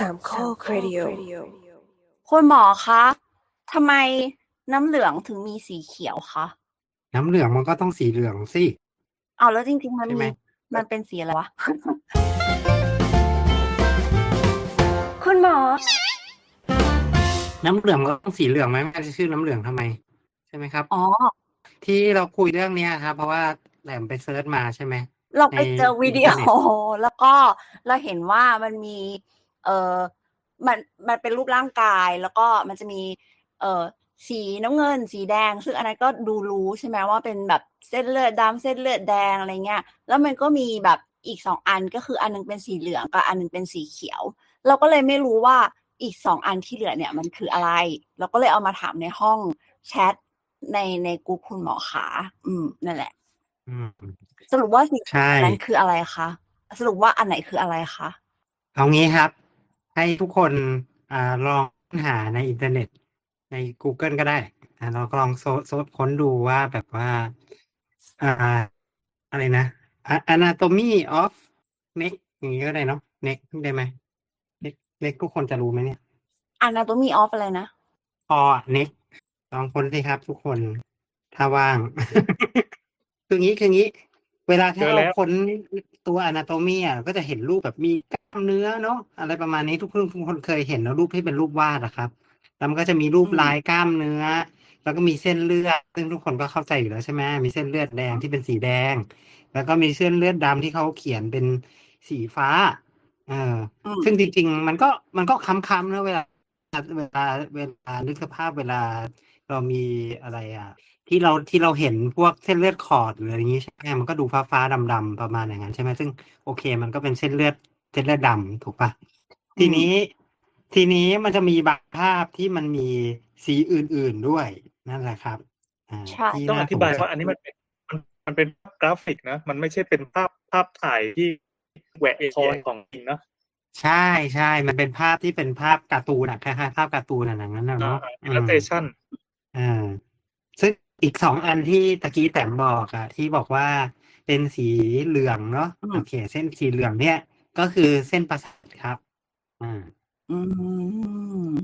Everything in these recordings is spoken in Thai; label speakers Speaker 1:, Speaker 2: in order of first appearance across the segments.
Speaker 1: สามข้อครดิโอ
Speaker 2: คุณหมอคะทำไมน้ำเหลืองถึงมีสีเขียวคะ
Speaker 3: น้ำเหลืองมันก็ต้องสีเหลืองสิ
Speaker 2: เอาแล้วจริง ๆ มัน
Speaker 3: ใช่ไหม
Speaker 2: มีมันเป็นสีอะไรวะ คุณหมอ
Speaker 3: น้ำเหลืองก็ต้องสีเหลืองไหมมันจะชื่อน้ำเหลืองทำไม ใช่ไหมครับ
Speaker 2: อ๋อ
Speaker 3: ที่เราคุยเรื่องเนี้ยครับ เพราะว่าแหลมไปเซิร์ชมาใช่ไหม
Speaker 2: เราไปเจอ
Speaker 3: ใน
Speaker 2: วิดีโอ
Speaker 3: อินเทอร์เน็ต
Speaker 2: แล้วก็เราเห็นว่ามันมี เออมันมันเป็นรูปร่างกายแล้วก็มันจะมีเออสีน้ำเงิน สีแดง ซึ่งอันนั้นก็ดูรู้ใช่ไหมว่าเป็นแบบเส้นเลือดดำเส้นเลือดแดงอะไรเงี้ย แล้วมันก็มีแบบอีกสองอันก็คืออันหนึงเป็นสีเหลืองกับอันหนึงเป็นสีเขียว เราก็เลยไม่รู้ว่าอีกสองอันที่เหลือเนี่ยมันคืออะไร เราก็เลยเอามาถามในห้องแชทในในกลุ่มคุณหมอขา อืมนั่นแหละ
Speaker 3: อืม
Speaker 2: สรุปว่าสี
Speaker 3: ใช่
Speaker 2: นั้นคืออะไรคะสรุปว่าอันไหนคืออะไรคะ
Speaker 3: เอางี้ครับ ให้ทุกคนอ่าลองหาในอินเทอร์เน็ต ใน Google ก็ได้อ่าเราก็ลองโซโซค้นดูว่าแบบว่าอ่าอะไรนะ A- anatomy of neck อย่างนี้ก็ได้เนาะ neck ได้ไหม neck neck ทุกคนจะรู้ไหมเนี่ย
Speaker 2: anatomy of อะไรนะ
Speaker 3: พอ neck ลองค้นสิครับทุกคนถ้าว่าง คืองี้คืองี้ เวลาที่
Speaker 4: เจอ
Speaker 3: เรา
Speaker 4: แล้ว
Speaker 3: ค้นตัว anatomy อะก็จะเห็นรูปแบบมีกล้ามเนื้อเนาะอะไรประมาณนี้ทุกคนทุกคนเคยเห็นเนอะรูปที่เป็นรูปวาดอะครับ แล้วมันก็จะมีรูป
Speaker 2: อืม
Speaker 3: ลายกล้ามเนื้อ แล้วก็มีเส้นเลือด ซึ่งทุกคนก็เข้าใจอยู่แล้วใช่ไหมมีเส้นเลือดแดงที่เป็นสีแดง แล้วก็มีเส้นเลือดดำที่เขาเขียนเป็นสีฟ้าเออ
Speaker 2: อืม
Speaker 3: ซึ่งจริงๆ มันก็มันก็ค้ำๆนะเวลาเวลาเวลานึกสภาพเวลาเรามีอะไรอะ ที่เราที่เราเห็นพวกเส้นเลือดขอดหรืออะไรอย่างนี้ใช่ไหมมันก็ดูฟ้าฟ้าดำดำๆประมาณอย่างนั้นใช่ไหมซึ่งโอเค มันก็เป็นเส้นเลือดเส้นเลือดดำถูกปะทีนี้ ทีนี้มันจะมีบางภาพที่มันมีสีอื่น ๆด้วยนั่นแหละครับอ่า
Speaker 2: ใช่
Speaker 3: ที่
Speaker 4: ต้องอ
Speaker 3: น่
Speaker 4: ธิบาย
Speaker 3: สนใจ
Speaker 4: ว่าอันนี้มันเป็นมันมันเป็นกราฟิกนะ มันไม่ใช่เป็นภาพภาพถ่ายที่แหวกคอของจริงนะ
Speaker 3: ใช่ใช่ มันเป็นภาพที่เป็นภาพการ์ตูนอะคล้ายๆภาพการ์ตูนอะอย่างนั้นนะ
Speaker 4: อ่า
Speaker 3: เนาะ
Speaker 4: อิลลัสเทชัน
Speaker 3: อ่าซึ่ง อีกสองอันที่ตะกี้แต้มบอกอะที่บอกว่าเป็นสีเหลืองเนาะ
Speaker 2: อืม
Speaker 3: โอเค เส้นสีเหลืองเนี่ย ก็คือเส้นประสาทครับ อ่า
Speaker 2: อืม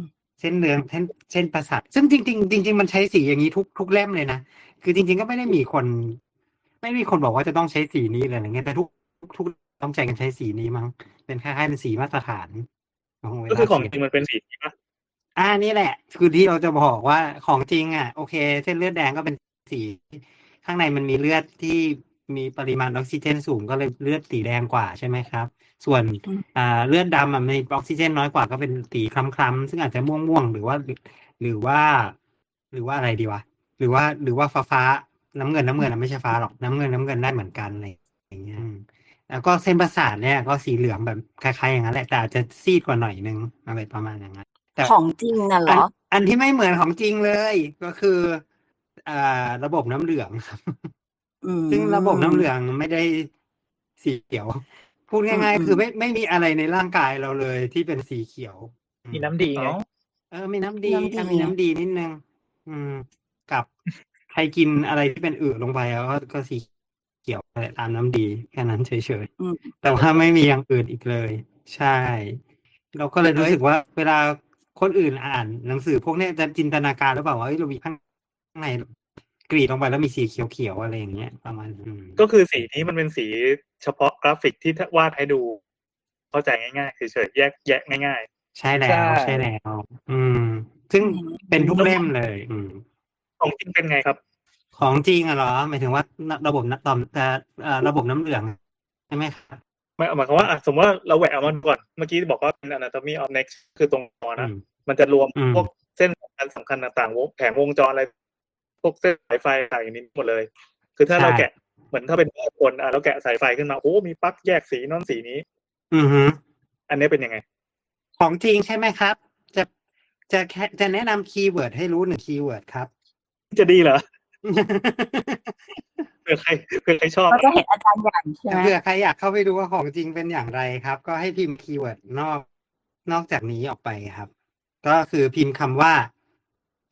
Speaker 3: เส้นเหลืองเส้นเส้นประสาทซึ่งจริง ๆ จริง ๆ มันใช้สีอย่างนี้ทุกทุกเล่มเลยนะคือจริง ๆ ก็ไม่ได้มีคน ไม่มีคนบอกว่าจะต้องใช้สีนี้เลยอะไรเงี้ยแต่ทุกทุกต้องใจกันใช้สีนี้มั้งเป็นคล้ายๆเป็นสีมาตรฐานของเว
Speaker 4: ก็
Speaker 3: ลา
Speaker 4: คือของ
Speaker 3: เขียน
Speaker 4: จริงมันเป็นสีนี้ปะ
Speaker 3: อ่านี่แหละ คือที่เราจะบอกว่าของจริงอะ โอเค เส้นเลือดแดงก็เป็นสี ข้างในมันมีเลือดที่มีปริมาณออกซิเจนสูงก็เลยเลือดสีแดงกว่าใช่ไหมครับ ส่วน
Speaker 2: อ่า
Speaker 3: เลือดดำอะมีออกซิเจนน้อยกว่าก็เป็นสีคล้ำๆซึ่งอาจจะม่วงๆหรือว่า หรือว่า หรือว่าอะไรดีวะหรือว่าหรือว่าฟ้าฟ้าๆน้ำเงินน้ำเงินอะไม่ใช่ฟ้าหรอกน้ำเงินน้ำเงินได้เหมือนกันอะไรอย่างเงี้ยแล้วก็เส้นประสาทเนี่ยก็สีเหลืองแบบคล้ายๆอย่างนั้นแหละแต่อาจจะซีดกว่าหน่อยนึงอะไรประมาณอย่างนั้น แต่
Speaker 2: ของจริงน่ะเหร
Speaker 3: อัน
Speaker 2: อ
Speaker 3: อันที่ไม่เหมือนของจริงเลย ก็คืออ่าระบบน้ำเหลืองครับ
Speaker 2: อืม
Speaker 3: ซึ่งระบบน้ำเหลืองไม่ได้สีเขียว พูดง่าย
Speaker 2: อืม
Speaker 3: ๆคือไม่ไม่มีอะไรในร่างกายเราเลยที่เป็นสีเขียวอื
Speaker 5: มีน้ำดีไง
Speaker 4: อ๋อ
Speaker 3: เออ มีน้ำดี
Speaker 2: น้ำดี
Speaker 3: อะมีน้ำดีนิดนึงอืม กับใครกินอะไรที่เป็นอืดลงไปแล้วก็ก็สีเขียวไปตามน้ำดีแค่นั้นเฉย
Speaker 2: อืม
Speaker 3: ๆแต่ว่าไม่มีอย่างอื่นอีกเลย ใช่ เราก็เลยรู้สึกว่าเวลา คนอื่นอ่านหนังสือพวกเนี้ยจะจินตนาการหรือเปล่าว่าเอ้ยเรามีข้างในกรีดลงไปแล้วมีสีเขียวๆอะไรอย่างเงี้ยประมาณนั้นอืม
Speaker 4: ก็คือสีนี้มันเป็นสีเฉพาะกราฟิกที่วาดให้ดู เข้าใจง่ายๆเฉยๆแยกแยกง่าย
Speaker 3: ใช่แล้ว
Speaker 5: ใช่
Speaker 3: ใช่แล้ว อืม ซึ่ง
Speaker 2: อืม
Speaker 3: เป็นทุกเล่มเลย อืม
Speaker 4: ๆของจริงเป็นไงครับ
Speaker 3: ของจริงอะเหรอหมายถึงว่าระบบน้ำตอมแต่เอ่อระบบน้ำเหลืองใช่ไหมครับ
Speaker 4: หมายหมายความว่าอะสมมติว่าเราแหวกเอามาดูก่อน เมื่อกี้บอกว่าเป็น anatomy of neck คือตรงคอนะ
Speaker 3: อืม
Speaker 4: มันจะรวม
Speaker 3: อืม
Speaker 4: พวกเส้นสำคัญสำคัญต่างๆวงแผงวงจรอะไร พวกเส้นสายไฟอะไรอย่างนี้หมดเลย คือถ้าเราแกะเหมือนถ้าเป็นคนอะเราแกะสายไฟขึ้นมาโอ้มีปลั๊กแยกสีน้นสีนี้
Speaker 3: อือฮึ
Speaker 4: อันนี้เป็นยังไง
Speaker 3: ของจริงใช่ไหมครับ จะจะแค่จะแนะนำคีย์เวิร์ดให้รู้หนึ่งคีย์เวิร์ดครับ
Speaker 4: จะดีเหรอ เผื่อใครเผื่อใครชอบ
Speaker 2: เราจะเห็นอาจารย์ใหญ่ใช่ไหม
Speaker 3: เผื่อใครอยากเข้าไปดูว่าของจริงเป็นอย่างไรครับ ก็ให้พิมพ์คีย์เวิร์ดนอกนอกจากนี้ออกไปครับ ก็คือพิมพ์คำว่า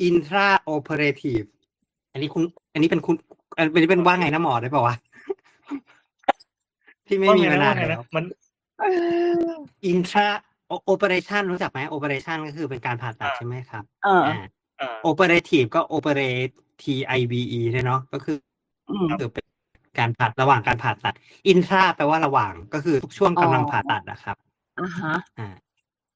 Speaker 3: intra operative อันนี้คุณ อันนี้เป็นคุณ อันนี้เป็นว่าไงนะหมอได้ป่าวะที่ไม่มีมานาน
Speaker 4: ว่ไง
Speaker 3: แล้ว
Speaker 4: มัน
Speaker 3: intra โอเปอเรชันรู้จักไหมโอเปอเรชันก็คือเป็นการผ่าตัด
Speaker 4: อ่า
Speaker 3: ใช่ไหมครับ
Speaker 2: เออ
Speaker 3: อ่า
Speaker 4: อ่า
Speaker 3: โอเปอเรทีฟก็โอเปอเรที I B E เนี่ยเนาะก็คือ
Speaker 2: อืม
Speaker 3: คือเป็นการผ่าระหว่างการผ่าตัด อินทราแปลว่าระหว่างก็คือทุกช่วงกำลัง
Speaker 2: อ๋อ
Speaker 3: ผ่าตัดนะครับ
Speaker 2: อ่าฮะ
Speaker 3: อ่า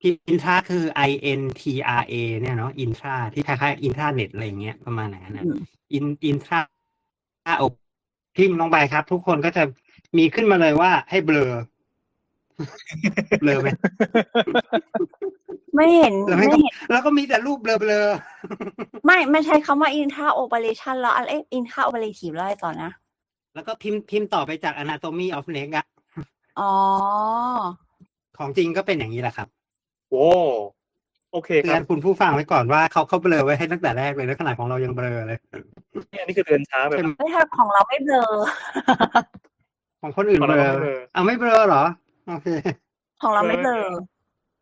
Speaker 3: ที่อินทราคือ I N T R A เนี่ยเนาะอินทราที่คล้ายๆอินทราเน็ตอะไรอย่างเงี้ยประมาณนั้นนะ
Speaker 2: อืม
Speaker 3: อินอินทราโอพิมพ์ลงไปครับ ทุกคนก็จะมีขึ้นมาเลยว่าให้เบลอ เบลอไหม
Speaker 2: ไม่เห็น
Speaker 3: แล้ว
Speaker 2: ไม่
Speaker 3: ไม่ก็
Speaker 2: เห็น
Speaker 3: แล้วก็มีแต่รูปเบลอเบลอ
Speaker 2: ไม่ไม่ใช่คำว่า intra operation แล้วอะไร intra operative แล้วอะไรต่อนะ
Speaker 3: แล้วก็พิมพ์พิมพ์ต่อไปจาก anatomy of neck อะ
Speaker 2: อ๋อ
Speaker 3: ของจริงก็เป็นอย่างนี้แหละครับ
Speaker 4: โว้โอเคค
Speaker 3: เตื
Speaker 4: รั
Speaker 3: อบนคุณผู้ฟังไว้ก่อนว่าเขาเขาเบลอไว้ให้ตั้งแต่แรกเลยแล้วขนาดของเรายังเบลอเลย
Speaker 4: อันนี้คือเดินช้าไป
Speaker 3: ใช่ไหม
Speaker 2: ไม่ใช่ของเราไม่เบลอ
Speaker 3: ของคนอื่น
Speaker 4: ของ
Speaker 3: เบล
Speaker 4: เรา
Speaker 3: อ
Speaker 4: ไม่เบลอ
Speaker 3: เอาไม่เบลอเหรอ โอเค
Speaker 2: ของเราไม่เบลอ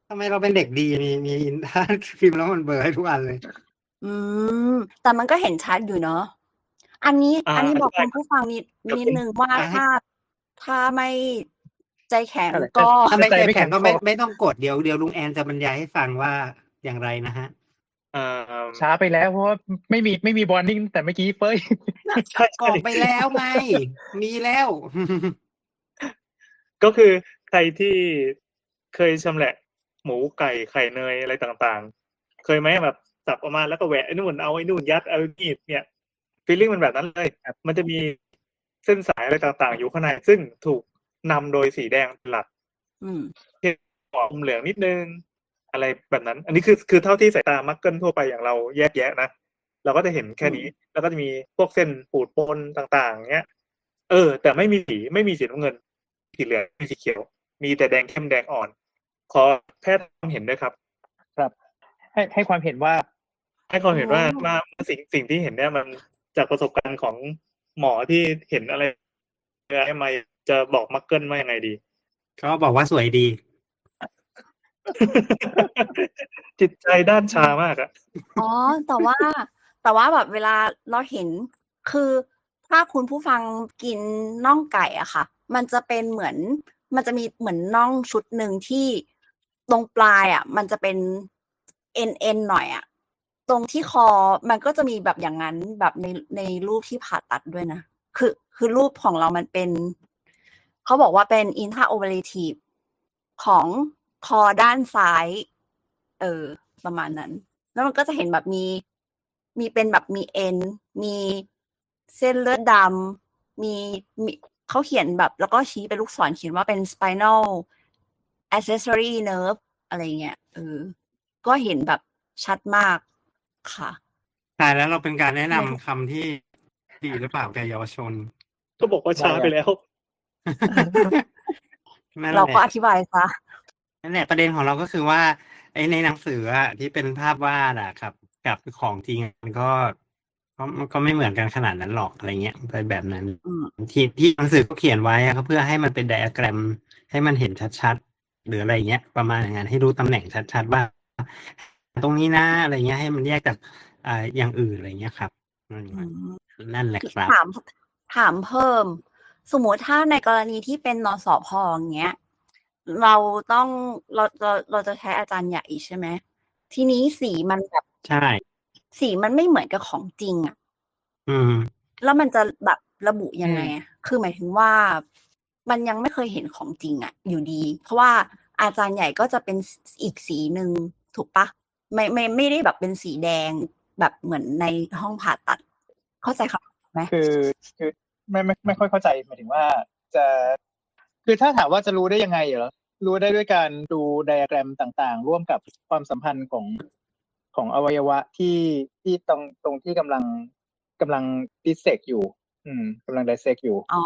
Speaker 3: ทำไมเราเป็นเด็กดีมีมีถ้าพิมพ์แล้วมันเบลอให้ทุกอันเลย
Speaker 2: อืม แต่มันก็เห็นชัดอยู่เนาะอันนี้
Speaker 4: อ่า
Speaker 2: อันนี้บอก
Speaker 4: ได้
Speaker 2: คุณผู้ฟังนิด
Speaker 4: ครับ
Speaker 2: นิดนึงว่า
Speaker 3: อ่าให้
Speaker 2: ถ้าถ้าไม่ใจแข็ง
Speaker 1: อะไร
Speaker 2: ก็
Speaker 3: ถ้าไม่
Speaker 1: ใจ
Speaker 3: ใจ
Speaker 1: ไม่
Speaker 3: แข็งก็ไม่
Speaker 1: แข็งพอ
Speaker 3: ไม่ต้องกดเดี๋ยวเดี๋ยวลุงแอนจะบรรยายให้ฟังว่าอย่างไรนะฮะ
Speaker 4: อ่า
Speaker 1: ช้าไปแล้วเพราะว่าไม่มีไม่มีบอลนิ่งแต่เมื่อกี้เฟ้ย
Speaker 4: ใช่
Speaker 3: ก
Speaker 4: ใช่
Speaker 3: ดไปแล้วไง มีแล้ว
Speaker 4: ก็คือ ใครที่เคยชำแหละ หมูไก่ไข่เนยอะไรต่างๆ เคยไหมแบบสับออกมาแล้วก็แหวะไอ้นู่นเอาไอ้นู่นยัดเอาไอ้นี่เนี่ยฟีลลิ่งมันแบบนั้นเลย มันจะมีเส้นสายอะไรต่างๆ อยู่ข้างใน ซึ่งถูกนำโดยสีแดงเป็นหลัก
Speaker 2: อืม
Speaker 4: ออกเหลืองนิดนึง อะไรแบบนั้น อันนี้คือคือเท่าที่สายตามักเกิลทั่วไปอย่างเราแยกแยะนะเราก็จะเห็นแค่นี้ แล้วก็จะมีพวกเส้นปูดปนต่างๆเงี้ย เออ แต่ไม่มีสีไม่มีสีน้ำเงินสีเหลืองไม่มีสีเขียว มีแต่แดงเข้มแดงอ่อน ขอแพทย์ความเห็นด้วยครับ
Speaker 1: ครับ ให้ให้ความเห็นว่า
Speaker 4: ให้ความเห็นว่า
Speaker 2: อ๋อ
Speaker 4: ว่าสิ่งสิ่งที่เห็นเนี่ยมันจากประสบการณ์ของหมอที่เห็นอะไรไอ้มาจะบอกมักเกิลว่ายังไงดี
Speaker 3: เขาบอกว่าสวยดี
Speaker 4: จิตใจด้านชามากอะ
Speaker 2: อ๋อ แต่ว่า แต่ว่าแบบเวลาเราเห็นคือถ้าคุณผู้ฟังกินน่องไก่อะค่ะ มันจะเป็นเหมือน มันจะมีเหมือนน่องชุดหนึ่งที่ตรงปลายอะมันจะเป็นเอ็นเอ็นหน่อยอะตรงที่คอมันก็จะมีแบบอย่างนั้นแบบในในรูปที่ผ่าตัดด้วยนะ คือคือรูปของเรามันเป็น เขาบอกว่าเป็น intraoperative ของคอด้านซ้าย เออ ประมาณนั้น แล้วมันก็จะเห็นแบบมีมีเป็นแบบมีเอ็น มีเส้นเลือดดำมีมี เขาเขียนแบบ แล้วก็ชี้เป็นลูกศรเขียนว่าเป็น spinal accessory nerve อะไรเงี้ยเออ ก็เห็นแบบชัดมากค่ะ
Speaker 3: ใช่แล้วเราเป็นการแนะนำ
Speaker 2: ไม่
Speaker 3: คำที่ดีหรือเปล่าแก่เยาวชน
Speaker 4: ก็บอกว่าช้าไปแล้ว
Speaker 3: นั่น
Speaker 2: เรา
Speaker 3: แห
Speaker 2: ก็
Speaker 3: ละ
Speaker 2: อธิบายซะ
Speaker 3: นั่นแหละประเด็นของเราก็คือว่าไอ้ในหนังสืออะที่เป็นภาพวาดอะครับ กับของจริงมันก็ ก็มันก็ไม่เหมือนกันขนาดนั้นหรอกอะไรเงี้ยเป็นแบบนั้น
Speaker 2: อืม
Speaker 3: ที่ที่หนังสือเขาเขียนไว้อะก็เพื่อให้มันเป็นไดอะแกรม ให้มันเห็นชัดๆหรืออะไรเงี้ย ประมาณอย่างนั้นให้รู้ตำแหน่งชัดๆว่าตรงนี้นะอะไรเงี้ย ให้มันแยกจากอ่าอย่างอื่นอะไรเงี้ยครับอืม
Speaker 2: อืม
Speaker 3: นั่นแหละครับ
Speaker 2: ถามถามเพิ่ม สมมติถ้าในกรณีที่เป็นนสพอย่างเงี้ย เราต้องเราเราเราจะใช้อาจารย์ใหญ่ใช่ไหมทีนี้สีมันแบบ
Speaker 3: ใช่
Speaker 2: สีมันไม่เหมือนกับของจริงอะ
Speaker 3: อืม
Speaker 2: แล้วมันจะแบบระบุยังไงอะคือหมายถึงว่ามันยังไม่เคยเห็นของจริงอะอยู่ดี เพราะว่าอาจารย์ใหญ่ก็จะเป็นอีกสีหนึ่งถูกปะไม่ไม่ไม่ได้แบบเป็นสีแดงแบบเหมือนในห้องผ่าตัด เข้าใจครับไหม
Speaker 1: คือคือไม่ไม่ไม่ค่อยเข้าใจหมายถึงว่าจะคือถ้าถามว่าจะรู้ได้ยังไงเหรอรู้ได้ด้วยการดูไดอะแกรมต่างๆ ร่วมกับความสัมพันธ์ของ ของอวัยวะที่ที่ตรงตรงที่กำลังกำลังดิเซกอยู่ อืมกำลังไดเซกอยู่
Speaker 2: อ๋อ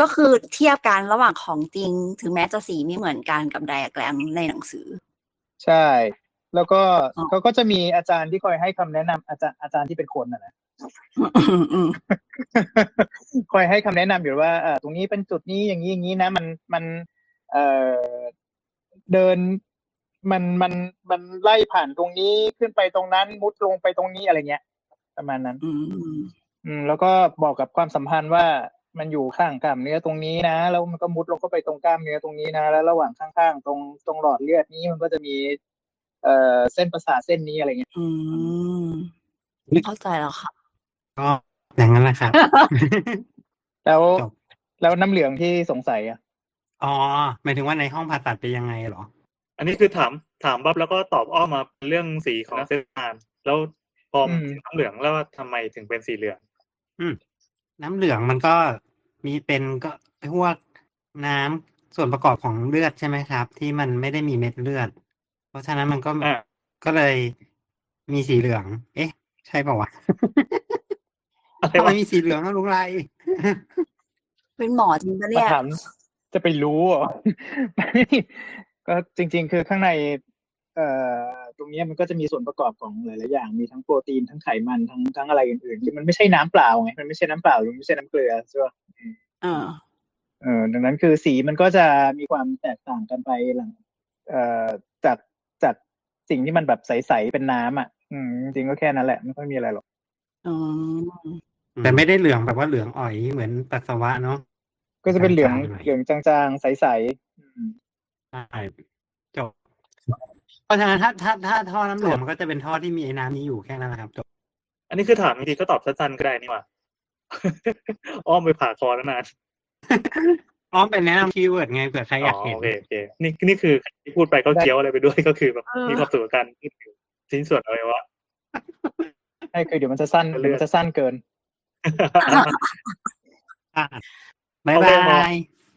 Speaker 2: ก็คือเทียบกันระหว่างของจริง ถึงแม้จะสีไม่เหมือนกันกับไดอะแกรมในหนังสือ
Speaker 1: ใช่ แล้วก็
Speaker 2: อ๋อ
Speaker 1: เขาก็จะมีอาจารย์ที่คอยให้คำแนะนำอาจารย์อาจารย์ที่เป็นคนนะนะ
Speaker 2: อืมอืม
Speaker 1: คอยให้คำแนะนำอยู่ว่าเออตรงนี้เป็นจุดนี้อย่างนี้อย่างนี้นะ มันมัน เอ่อเดิน มันมันมันไล่ผ่านตรงนี้ขึ้นไปตรงนั้น มุดลงไปตรงนี้อะไรเงี้ย ประมาณนั้น
Speaker 2: อืม
Speaker 1: อืมแล้วก็บอกกับความสัมพันธ์ว่ามันอยู่ข้างกล้ามเนื้อตรงนี้นะ แล้วมันก็มุดลงเข้าไปตรงกล้ามเนื้อตรงนี้นะ แล้วระหว่างข้างๆตรงตรงหลอดเลือดนี้มันก็จะมี เอ่อเส้นประสาทเส้นนี้อะไรเงี้ย
Speaker 2: อืมเข้าใจแล้วค่ะ
Speaker 3: ก็อย่างนั้นแหละครับ
Speaker 1: แล้ว
Speaker 3: จบ
Speaker 1: แล้วน้ำเหลืองที่สงสัยอะ
Speaker 3: อ๋อหมายถึงว่าในห้องผ่าตัดเป็นยังไงเหรอ
Speaker 4: อันนี้คือถามถามบับแล้วก็ตอบอ้อมมาเรื่องสีของเส้นทางแล้วพอ
Speaker 1: อืม
Speaker 4: น้ำเหลืองแล้วว่าทำไมถึงเป็นสีเหลือง
Speaker 3: อืม น้ำเหลืองมันก็มีเป็นก็พวกน้ำส่วนประกอบของเลือดใช่ไหมครับ ที่มันไม่ได้มีเม็ดเลือด เพราะฉะนั้นมันก็
Speaker 4: อ่า
Speaker 3: ก็เลยมีสีเหลือง เอ๊ะ ใช่ป่าวะ
Speaker 4: อะไร
Speaker 3: ทำไม
Speaker 4: วะ
Speaker 3: มีสีเหลืองอะลุงไร
Speaker 2: เป็นหมอจริงปะ
Speaker 1: มา
Speaker 2: เนี่ย
Speaker 1: ถามจะไปรู้เหรอ ก็จริง ๆ คือข้างในเอ่อตรงเนี้ยมันก็จะมีส่วนประกอบของหลายๆอย่าง มีทั้งโปรตีนทั้งไขมันทั้งทั้งอะไรอื่นๆที่มันไม่ใช่น้ำเปล่าไงมันไม่ใช่น้ำเปล่าหรือไม่ใช่น้ำเกลือใช่ป่ะ
Speaker 2: เออ
Speaker 1: เออดังนั้นคือสีมันก็จะมีความแตกต่างกันไปหลังเอ่อจากจากสิ่งที่มันแบบใสๆเป็นน้ำอะ อืมจริงๆก็แค่นั้นแหละไม่ค่อยมีอะไรหรอก
Speaker 2: อืม
Speaker 3: แต่ไม่ได้เหลืองแบบว่าเหลืองอ่อยเหมือนปัสสาวะเนาะ
Speaker 1: ก็จะเป็นเหลือง
Speaker 3: จางๆหน่อย
Speaker 1: เหลืองจางๆใสๆอืม
Speaker 3: ใช่จบเพราะฉะนั้นถ้าถ้าถ้าท่อน้ำเหลืองมันก็จะเป็นท่อที่มีไอ้น้ำนี้อยู่แค่นั้นแหละครับจบ
Speaker 4: อันนี้คือถามจริงๆก็ตอบสั้นๆก็ได้นี่หว่า อ้อมไปผ่าคอแล้วนาน
Speaker 3: อ้อมเป็นแนะนำคีย์เวิร์ดไงเผื่อใครอยาก
Speaker 4: อ๋อ
Speaker 3: เห็น
Speaker 4: โอเคโอเคนี่นี่คือที่พูดไปก็เคี้ยวอะไรไปด้วยก็คือแบบ
Speaker 2: เออ
Speaker 4: มีความสุขกับการพูดถึงชิ้นส่วนอะไรวะ
Speaker 1: ใช่คือเดี๋ยวมันจะสั้น
Speaker 4: เลื
Speaker 1: เดี๋ยว
Speaker 4: อด
Speaker 1: มันจะสั้นเกิน
Speaker 3: อะบ๊าย
Speaker 4: โอเค
Speaker 3: บา
Speaker 4: พอ
Speaker 3: ย